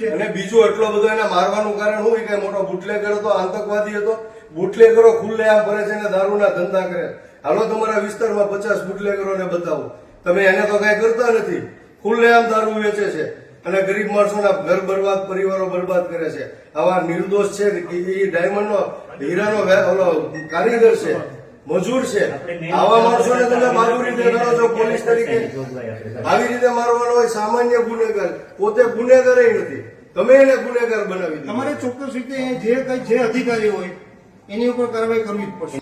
છે. અને બીજું એટલો બધો એને મારવાનું કારણ શું? કે મોટો બુટલેગર હતો આતંકવાદી હતો. બુટલેગરો ખુલ્લે આમ ભરે છે અને દારૂના ધંધા કરે. હાલો તમારા વિસ્તારમાં પચાસ બુટલેગરોને બતાવો. તમે એને તો કઈ કરતા નથી. ખુલ્લે આમ દારૂ વેચે છે અને ગરીબ માણસોના ઘર બરબાદ, પરિવારો બરબાદ કરે છે. આવા નિર્દોષ છે એ ડાયમંડનો, હીરાનો ઓલો કારીગર છે. મજૂર છે. આવા માણસોને તમે મજૂરી કરો છો પોલીસ તરીકે. આવી રીતે મારવાનો હોય સામાન્ય ગુનેગાર. પોતે ગુનેગાર નથી. તમે એને ગુનેગાર બનાવી તમારે ચોક્કસ રીતે જે કઈ જે અધિકારી હોય એની ઉપર કાર્યવાહી કરવી જ પડશે.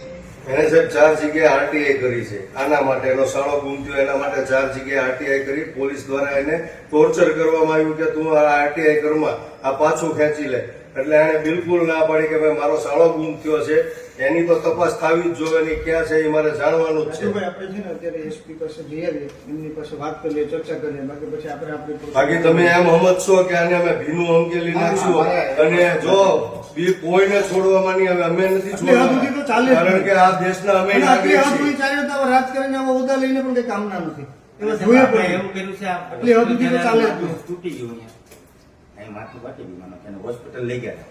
એને સાહેબ ચાર જગ્યાએ આરટીઆઈ કરી છે. આના માટે એનો સાળો ગુમ થયો એના માટે ચાર જગ્યાએ આરટીઆઈ કરી પોલીસ દ્વારા એને ટોર્ચર કરવામાં આવ્યું કે તું આ આરટીઆઈ કરમાં આ પાછું ખેંચી લે. એટલે એને બિલકુલ ના પાડી કે ભાઈ મારો સાળો ગુમ થયો છે. એની તો તપાસ થવી જ જોવે ની ક્યાં છે એ મારે જાણવાનું જ છે. આપણે છે ને અત્યારે એસપી પાસે જઈ આવીએ એમની પાસે વાત કરીએ ચર્ચા કરીએ બાકી પછી આપણે આપણે બાકી તમે એમ સમજશો કે આને અમે ભીનું અંકેલી નાખશું. અને જો બી કોઈને છોડવામાં નહીં આવે અમે નથી છોડવા કારણ કે આ દેશના અમે અને આટલી નાગરિક હદ છીએ. સુધી ચાલે તો આવા રાજકારણી આવા હોદ્દા લઈને પણ કઈ કામના નથી. એવા જોઈએ આપણે પણ. એવું કર્યું છે આ હદ સુધી ચાલે તૂટી ગયું અહીંયા. માથું કાઢી દીધું હોસ્પિટલ લઈ ગયા.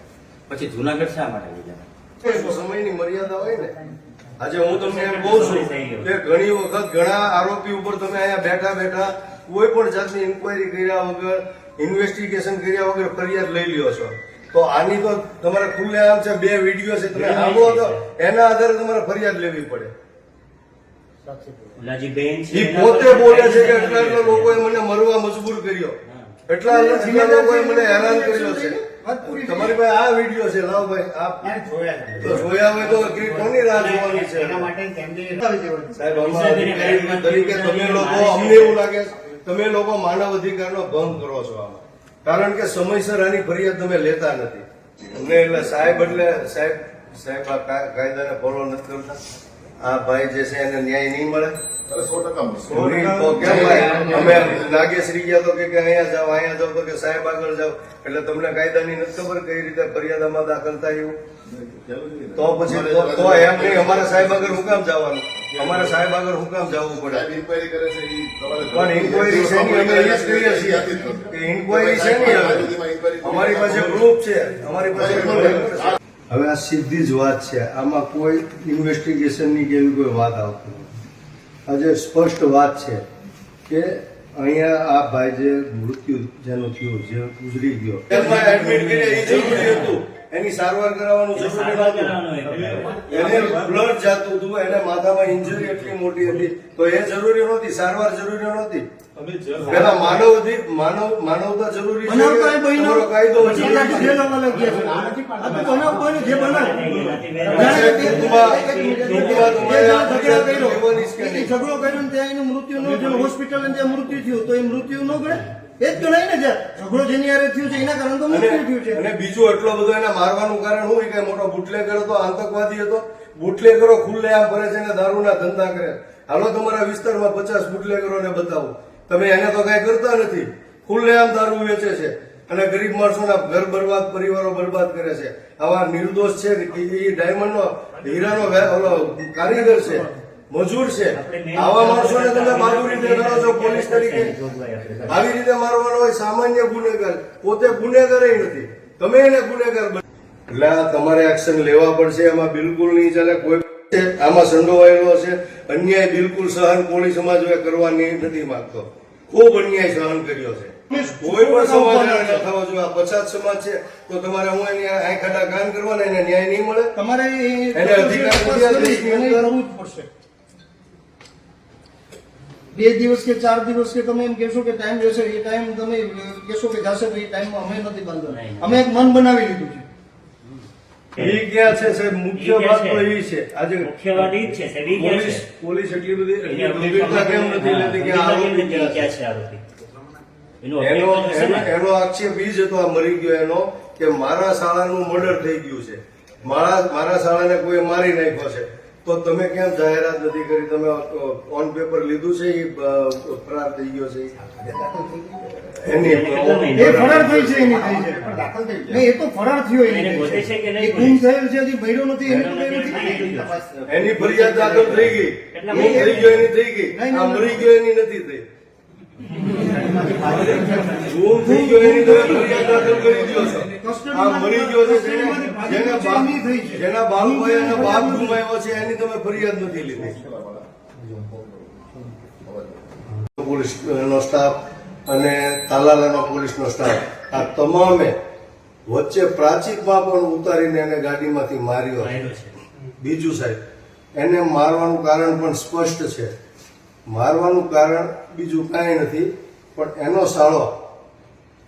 પછી જુનાગઢ શા માટે લઈ ગયા? સમયની મર્યાદા હોય ને. આજે હું તમને એમ કહું છું કે ઘણી વખત ઘણા આરોપી ઉપર તમે અહીંયા બેઠા બેઠા કોઈ પણ જાતની ઇન્કવાયરી કર્યા વગર ઇન્વેસ્ટિગેશન કર્યા વગર ફરિયાદ લઈ લ્યો છો. તો આની તો તમારે ખુલ્લે આમ છે બે વીડિયો છે તમે સાંભળો તો એના આધારે તમારે ફરિયાદ લેવી પડે. ઓલાજી બેન છે એ પોતે બોલે છે કે એટલા એટલા લોકોએ મને મરવા મજબૂર કર્યો. એટલા એટલા લોકોએ મને હેરાન કર્યો છે. તમારી પાસે આ વીડિયો છે લાવ ભાઈ આ જોયા હોય તો કોની રાહ જોવાની છે? બતાવી દેવાની. સાહેબ તરીકે તમે લોકો અમને એવું લાગે તમે લોકો માનવ અધિકારનો ભંગ કરો છો આમાં. કારણ કે સમયસર આની ફરિયાદ તમે લેતા નથી. અમને એટલે સાહેબ એટલે સાહેબ સાહેબ આ કાયદાને ફોલો નથી કરતા. આ ભાઈ જે છે એને ન્યાય નહીં મળે? અરે સો ટકા મળશે. સોરી તો કેમ ભાઈ? અમે નાગેશ્રી ગયા તો કે કે અહીંયા જાઓ અહીંયા જાઓ તો કે સાહેબ આગળ જાઓ. એટલે તમને કાયદાની નથી ખબર કઈ રીતે ફરિયાદમાં દાખલ થાય એવું? તો પછી તો- તો એમ નહીં અમારે સાહેબ આગળ હું કામ જવાનું? અમારે સાહેબ આગળ હું કામ જવું પડે? કરે છે પણ ઇન્કવાયરી છે. નહીં, અમે એ જ કહીએ છીએ કે ઇન્કવાયરી છે નહીં અમારી પાસે પ્રૂફ છે. અમારી પાસે. હવે આ સીધી જ વાત છે. આમાં કોઈ ઇન્વેસ્ટિગેશનની કે એવી કોઈ વાત આવતી નથી. આજે સ્પષ્ટ વાત છે કે અહીંયા આ ભાઈ જે મૃત્યુ જેનું થયું, જે ગુજરી ગયો. એડમિટ કર્યા જરૂરી હતું. એની સારવાર કરાવવાનું. એને બ્લડ જાતું હતું એને માથામાં ઇન્જરી એટલી મોટી હતી. તો એ જરૂરી નહોતી સારવાર જરૂરી નહોતી. પેલા માનવ માનવ માનવતા જરૂરી છે કાયદો ઝઘડો કર્યો, ત્યાં એનું મૃત્યુ ન થયું હોસ્પિટલ ત્યાં મૃત્યુ થયું તો એ મૃત્યુ ન ગણે એ જ નહીં ને ઝઘડો જેની હારે થયું છે એના કારણે તો મૃત્યુ થયું છે. અને અને બીજું એટલો બધો એને મારવાનું કારણ હું કે મોટો બુટલેગર હતો આતંકવાદી હતો. બુટલેગરો ખુલ્લે આમ ભરે છે ને દારૂના ધંધા કરે. હાલો તમારા વિસ્તારમાં પચાસ બુટલેગરોને બતાવો. તમે એને તો કઈ કરતા નથી. ખુલ્લે આમ દારૂ વેચે છે અને ગરીબ માણસોના ઘર બરબાદ પરિવારો બરબાદ કરે છે. આવા નિર્દોષ છે કે એ ડાયમંડનો હીરાનો વે- નો કારીગર છે મજૂર છે. આવા માણસોને તમે બાજુ પોલીસ તરીકે આવી રીતે મારવાનો હોય સામાન્ય ગુનેગાર પોતે ગુનેગાર નથી. તમે એને ગુનેગાર બન- એટલે તમારે એક્શન લેવા પડશે એમાં બિલકુલ નહીં ચાલે કોઈ આમાં સંડોવાયેલો હશે અન્યાય બિલકુલ સહન કોળી સમાજ કરવા નથી માંગતો. ખૂબ અન્યાય સહન કર્યો છે. કોઈ પણ સમાજ થવો જોઈએ આ પછાત સમાજ છે તો તમારે હું એની આંખ આડા કાન કરવાના એને ન્યાય નહીં મળે? તમારે એને અધિકાર. કરવું જ પડશે. બે દિવસ કે ચાર દિવસ કે તમે એમ કહેશો કે ટાઈમ જશે એ ટાઈમ તમે કહેશો કે જશે તો એ ટાઈમમાં અમે નથી બાંધવાના અમે એક મન બનાવી લીધું છે એ ક્યાં છે સાહેબ મુખ્ય વાત તો એ છે આજે મુખ્ય વાત ઈ છે સાહેબ, ઈ ક્યાં છે? પોલીસ એટલી બધી ગંભીરતા કેમ નથી લેતી કે આ ગંભીરતા કેમ આરોપી નથી? છે? આરોપી? એનો એનો આક્ષેપ જ હતો આ મરી ગયો એનો કે મારા શાળાનું મર્ડર થઈ ગયું છે મારા મારા શાળાને કોઈ મારી નાખ્યો છે તો તમે ક્યાં જાહેરાત નથી કરી? તમે ઓન પેપર લીધું છે એ ફરાર થઈ ગયો છે. એની કેટલા મહિના? એ ફરાર થઈ છે એની થઈ છે. એ તો ફરાર થયો એની એને થઈ છે. કે નહીં ગુમ થયેલ છે હજી મળ્યો નથી એની નથી. એની ફરિયાદ દાખલ થઈ ગઈ. ગુમ થઈ ગયો એની થઈ ગઈ. આ મરી ગયો એની નથી થઈ. ગુમ થઈ ગયો એની તમે ફરિયાદ દાખલ કરી દો છો આ મરી ગયો છે જેને જેને બાપ નહીં થઈ છે. જેના બાળકોએ અને બાપ ગુમાવ્યો છે એની તમે ફરિયાદ નથી લીધી. પોલીસ નો સ્ટાફ અને તાલાલાનો પોલીસનો સ્ટાફ. આ તમામે વચ્ચે પ્રાચીકમાં પણ ઉતારીને એને ગાડીમાંથી માર્યો. બીજું સાહેબ એને મારવાનું કારણ પણ સ્પષ્ટ છે. મારવાનું કારણ બીજું કાંઈ નથી પણ એનો સાળો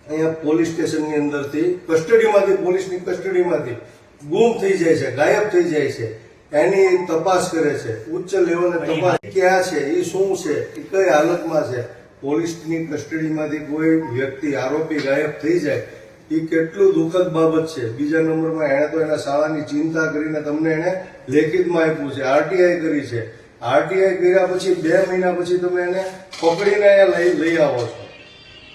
અહીંયા પોલીસ સ્ટેશનની અંદરથી કસ્ટડીમાંથી પોલીસની કસ્ટડીમાંથી ગુમ થઈ જાય છે ગાયબ થઈ જાય છે. એની તપાસ કરે છે ઉચ્ચ લેવલે તપાસ ક્યાં છે એ શું છે એ કઈ હાલતમાં છે. પોલીસની કસ્ટડીમાંથી કોઈ વ્યક્તિ આરોપી ગાયબ થઈ જાય એ કેટલું દુઃખદ બાબત છે. બીજા નંબરમાં એણે તો એના શાળાની ચિંતા કરીને તમને એણે લેખિતમાં આપ્યું છે આરટીઆઈ કરી છે. આરટીઆઈ કર્યા પછી બે મહિના પછી તમે એને પકડીને અહીંયા લઈ લઈ આવો છો.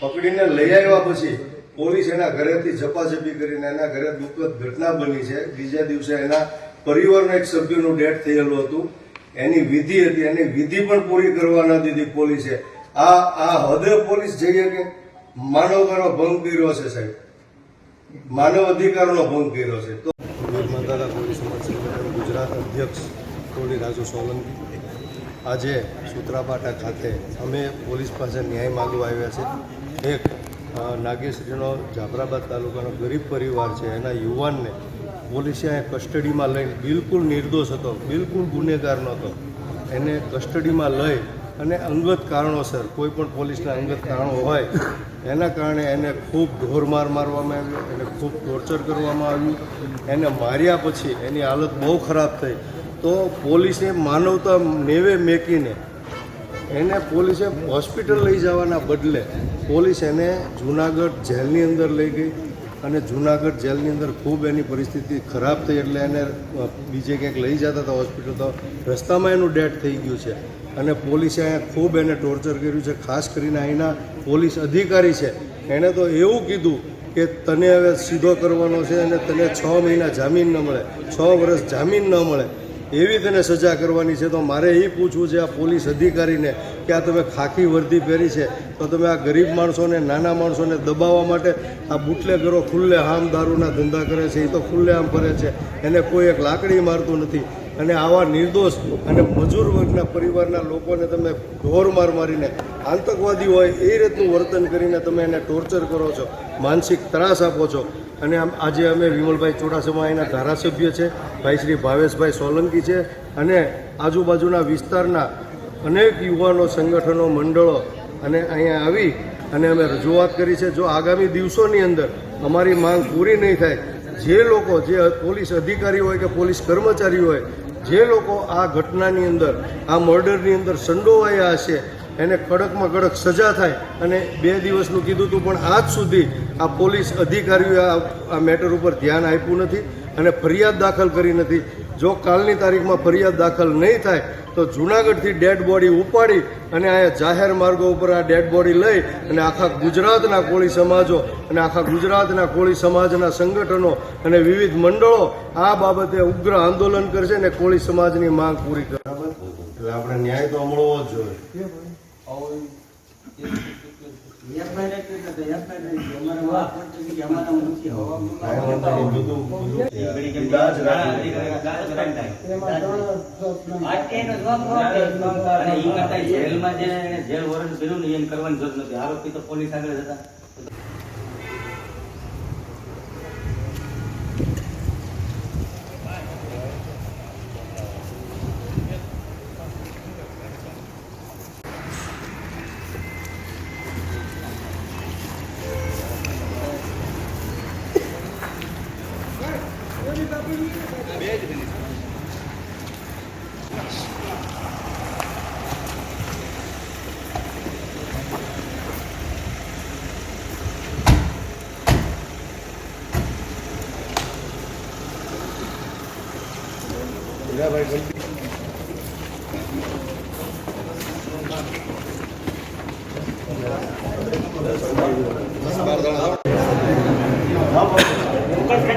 પકડીને લઈ આવ્યા પછી પોલીસ એના ઘરેથી ઝપાઝપી કરીને એના ઘરે દુઃખદ ઘટના બની છે. બીજા દિવસે એના પરિવારના એક સભ્યનું ડેથ થયેલું હતું. એની વિધિ હતી. એની વિધિ પણ પૂરી કરવા ન દીધી પોલીસે. આ આ હદે પોલીસ જઈએ કે માનવતાનો ભંગ કર્યો છે સાહેબ. માનવ અધિકારનો ભંગ કર્યો છે તો ગુજરાત અધ્યક્ષ કોળી રાજુ સોલંકી. આજે સુત્રાપાટા ખાતે અમે પોલીસ પાસે ન્યાય માગવા આવ્યા છે. એક નાગેશ્રીનો જાફરાબાદ તાલુકાનો ગરીબ પરિવાર છે. એના યુવાનને પોલીસે કસ્ટડીમાં લઈ બિલકુલ નિર્દોષ હતો, બિલકુલ ગુનેગાર નહોતો. એને કસ્ટડીમાં લઈ અને અંગત કારણોસર, કોઈ પણ પોલીસના અંગત કારણો હોય, એના કારણે એને ખૂબ ઢોરમાર મારવામાં આવ્યો, એને ખૂબ ટોર્ચર કરવામાં આવ્યું. એને માર્યા પછી એની હાલત બહુ ખરાબ થઈ. તો પોલીસે માનવતા નેવે મેકીને એને પોલીસે હોસ્પિટલ લઈ જવાના બદલે પોલીસ એને જુનાગઢ જેલની અંદર લઈ ગઈ અને જુનાગઢ જેલની અંદર ખૂબ એની પરિસ્થિતિ ખરાબ થઈ એટલે એને બીજે ક્યાંક લઈ જતા હતા હોસ્પિટલ તો રસ્તામાં એનું ડેથ થઈ ગયું છે. અને પોલીસે અહીંયા ખૂબ એને ટોર્ચર કર્યું છે, ખાસ કરીને અહીંના પોલીસ અધિકારી છે. એણે તો એવું કીધું કે તને હવે સીધો કરવાનો છે અને તને છ મહિના જામીન ન મળે, છ વર્ષ જામીન ન મળે. એવી તેને સજા કરવાની છે તો મારે એ પૂછવું છે આ પોલીસ અધિકારીને કે આ તમે ખાખી વર્દી પહેરી છે તો તમે આ ગરીબ માણસોને, નાના માણસોને દબાવવા માટે આ બુટલેગરો ખુલ્લે આમ દારૂના ધંધા કરે છે એ તો ખુલ્લે આમ ફરે છે. એને કોઈ એક લાકડી મારતું નથી. અને આવા નિર્દોષ અને મજૂર વર્ગના પરિવારના લોકોને તમે ઢોર માર મારીને, આતંકવાદી હોય, એ રીતનું વર્તન કરીને તમે એને ટોર્ચર કરો છો, માનસિક ત્રાસ આપો છો. અને આમ આજે અમે વિમલભાઈ ચોડાસામાં એના ધારાસભ્ય છે, ભાઈ શ્રી ભાવેશભાઈ સોલંકી છે અને આજુબાજુના વિસ્તારના અનેક યુવાનો, સંગઠનો, મંડળો અને અહીંયા આવી અને અમે રજૂઆત કરી છે, જો આગામી દિવસોની અંદર અમારી માંગ પૂરી નહીં થાય, જે લોકો, જે પોલીસ અધિકારી હોય કે પોલીસ કર્મચારી હોય, જે લોકો આ ઘટનાની અંદર, આ મર્ડરની અંદર સંડોવાયા હશે એને કડકમાં કડક સજા થાય અને બે દિવસનું કીધું હતું પણ આજ સુધી આ પોલીસ અધિકારીઓએ આ આ મેટર ઉપર ધ્યાન આપ્યું નથી અને ફરિયાદ દાખલ કરી નથી. જો કાલની તારીખમાં ફરિયાદ દાખલ નહીં થાય તો જૂનાગઢથી ડેડ બોડી ઉપાડી અને આ જાહેર માર્ગો ઉપર આ ડેડ બોડી લઈ અને આખા ગુજરાતના કોળી સમાજો અને આખા ગુજરાતના કોળી સમાજના સંગઠનો અને વિવિધ મંડળો આ બાબતે ઉગ્ર આંદોલન કરશે અને કોળી સમાજની માંગ પૂરી કરશે એટલે આપણે ન્યાય તો મળવો જ જોઈએ. જેલ વોરંટ કર્યું ને એમ કરવાની જરૂર નથી. આરોપી તો પોલીસ આગળ જતા Gracias.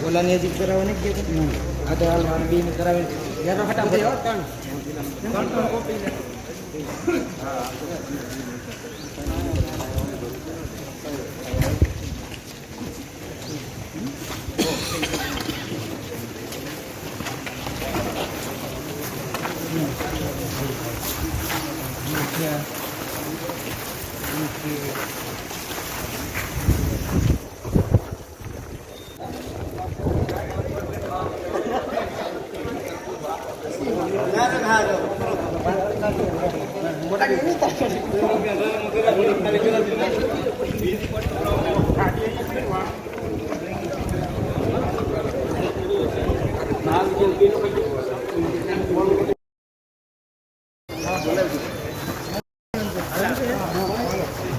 ઓલાની હજી કરાવવાની જ છે આ તો હાલ બી ને કરાવી જ્યારે ફટાફટ હો ત્રણ ત્રણ ત્રણ કોપી Yeah.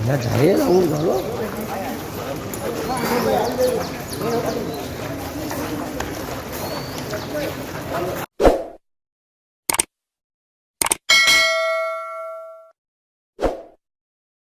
야, 잘해, 나오는 거